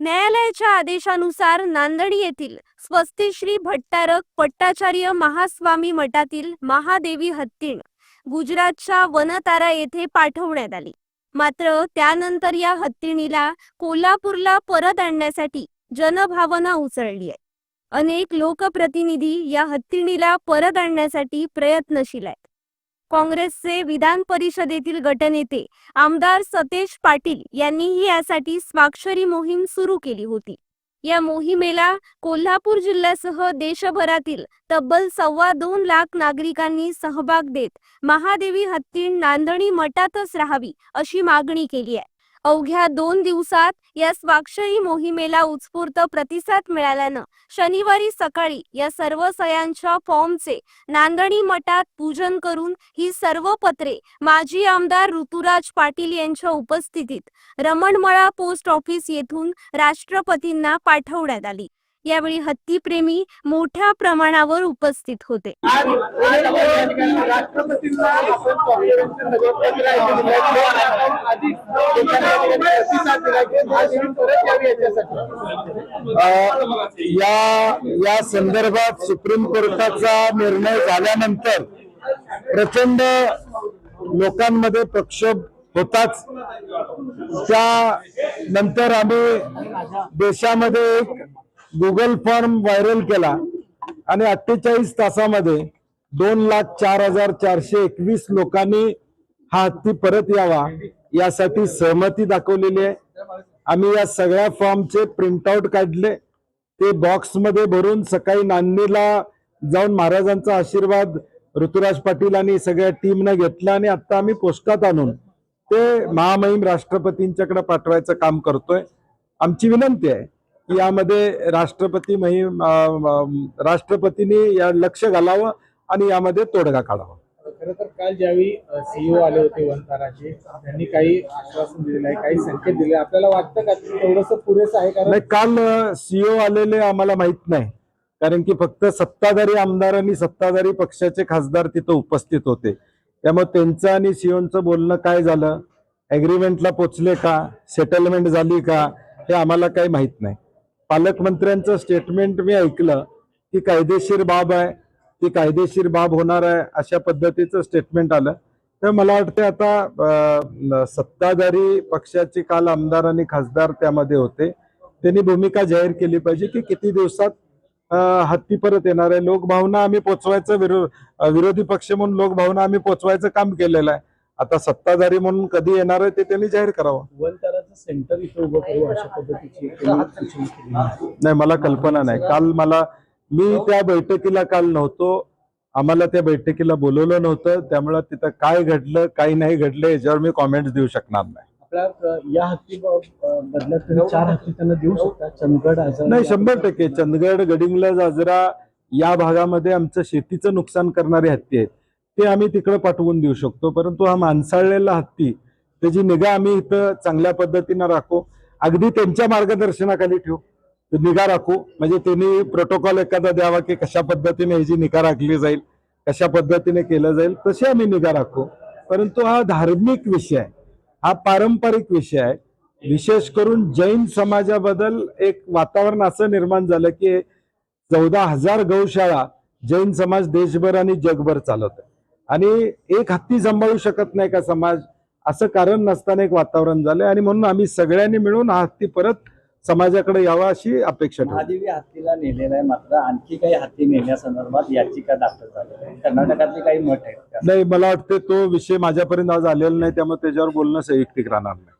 न्यायालयाच्या आदेशानुसार नांदणी येथील स्वस्तिश्री भट्टारक पट्टाचार्य महास्वामी मठातील महादेवी हत्तीण गुजरातच्या वनतारा येथे पाठवण्यात आली. मात्र त्यानंतर या हत्तीणीला कोल्हापूरला परत आणण्यासाठी जनभावना उसळली आहे. अनेक लोकप्रतिनिधी या हत्तीणीला परत आणण्यासाठी प्रयत्नशील आहेत. काँग्रेसचे विधान परिषदेतील गटनेते आमदार सतेज पाटील यांनीही यासाठी स्वाक्षरी मोहीम सुरू केली होती. या मोहिमेला कोल्हापूर जिल्ह्यासह देशभरातील तब्बल सव्वा दोन लाख नागरिकांनी सहभाग देत महादेवी हत्तीण नांदणी मठातच राहावी अशी मागणी केली आहे. अवघ्या दोन दिवसात या स्वाक्षरी मोहिमेला उत्स्फूर्त प्रतिसाद मिळाल्यानं शनिवारी सकाळी या सर्व सयांच्या फॉर्मचे नांदणी मठात पूजन करून ही सर्व पत्रे माजी आमदार ऋतुराज पाटील यांच्या उपस्थितीत रमणमळा पोस्ट ऑफिस येथून राष्ट्रपतींना पाठवण्यात आली. यावेळी हत्तीप्रेमी मोठ्या प्रमाणावर उपस्थित होते. या या संदर्भात सुप्रीम कोर्टाचा निर्णय झाल्यानंतर प्रचंड लोकांमध्ये प्रक्षोभ होताच. त्या नंतर आम्ही देशामध्ये एक गुगल फॉर्म व्हायरल केला आणि अठ्ठेचाळीस तासामध्ये दोन लाख चार हजार चारशे एकवीस लोकांनी हा हत्ती परत यावा यासाठी सहमती दाखवलेली आहे. आम्ही या सगळ्या फॉर्मचे प्रिंटआउट काढले. ते बॉक्समध्ये भरून सकाळी नांदणीला जाऊन महाराजांचा आशीर्वाद ऋतुराज पाटील आणि सगळ्या टीमनं घेतला आणि आता आम्ही पोस्टात आणून ते महामहिम राष्ट्रपतींच्याकडे पाठवायचं काम करतोय. आमची विनंती आहे. यामध्ये राष्ट्रपती अं, राष्ट्रपतींनी या लक्ष घालावं आणि यामध्ये तोडगा काढावा. खरं तर काल ज्यावेळी सीईओ आले होते वनताराचे त्यांनी काही आश्वासन दिलेलं आहे काही संकेत दिले आपल्याला वाटतं का थोडस पुरेसं आहे? कारण नाही काल सीओ आलेले आम्हाला माहीत नाही. कारण की फक्त सत्ताधारी आमदार आणि सत्ताधारी पक्षाचे खासदार तिथं उपस्थित होते. त्यामुळे त्यांचं आणि सीओचं बोलणं काय झालं? ऍग्रीमेंटला पोचले का? सेटलमेंट झाली का? हे आम्हाला काही माहीत नाही. पालकमंत्र्यांचं स्टेटमेंट मी ऐकलं की कायदेशीर बाब आहे ती कायदेशीर बाब होणार आहे अशा पद्धतीचं स्टेटमेंट आलं. तर मला वाटतं आता सत्ताधारी पक्षाचे काल आमदार आणि खासदार त्यामध्ये होते. त्यांनी भूमिका जाहीर केली पाहिजे की किती दिवसात हत्ती परत येणार आहे. लोकभावना आम्ही पोचवायचं विरो विरोधी पक्ष म्हणून लोकभावना आम्ही पोचवायचं काम केलेलं आहे. आता सत्ताधारी म्हणून कधी येणार आहे ते त्यांनी जाहीर करावं. सेंटर इथं उभं करू अशा पद्धतीची. नाही मला कल्पना नाही. काल मला मी त्या बैठकीला काल नव्हतो. आम्हाला त्या बैठकीला बोलवलं नव्हतं. त्यामुळे तिथं काय घडलं काय नाही घडलं याच्यावर मी कॉमेंट्स देऊ शकणार नाही. या हत्ती बदल्यात चार हत्ती त्यांना देऊ शकता. चंदगड असं नाही शंभर टक्के. चंदगड गडिंग्लज आजरा या भागामध्ये आमचं शेतीचं नुकसान करणारे हत्ती आहेत. ते आम्ही तिकडे पाठवून देऊ शकतो. परंतु हा माणसाळलेला हत्ती त्याची निगा आम्ही इथं चांगल्या पद्धतीनं राखू अगदी त्यांच्या मार्गदर्शनाखाली ठेवू. निगा राखू म्हणजे त्यांनी प्रोटोकॉल एखादा द्यावा की कशा पद्धतीने ह्याची निगा राखली जाईल कशा पद्धतीने केलं जाईल तशी आम्ही निगा राखू. परंतु हा धार्मिक विषय आहे हा पारंपरिक विषय आहे. विशेष करून जैन समाजाबद्दल एक वातावरण असं निर्माण झालं की चौदा हजार गौशाळा जैन समाज देशभर आणि जगभर चालवत आहे आणि एक हत्ती सांभाळू शकत नाही का समाज? असं कारण नसताना एक वातावरण झालंय. आणि म्हणून आम्ही सगळ्यांनी मिळून हा हत्ती परत समाजाकडे यावा अशी अपेक्षा महादेवी हत्तीला नेलेला आहे मात्र आणखी काही हत्ती नेण्यासंदर्भात याचिका दाखल झाली आहे. कर्नाटकातले काही मठ आहेत नाही मला वाटतं तो विषय माझ्यापर्यंत आज आलेला नाही त्यामुळे त्याच्यावर बोलणं संयुक्तिक राहणार नाही.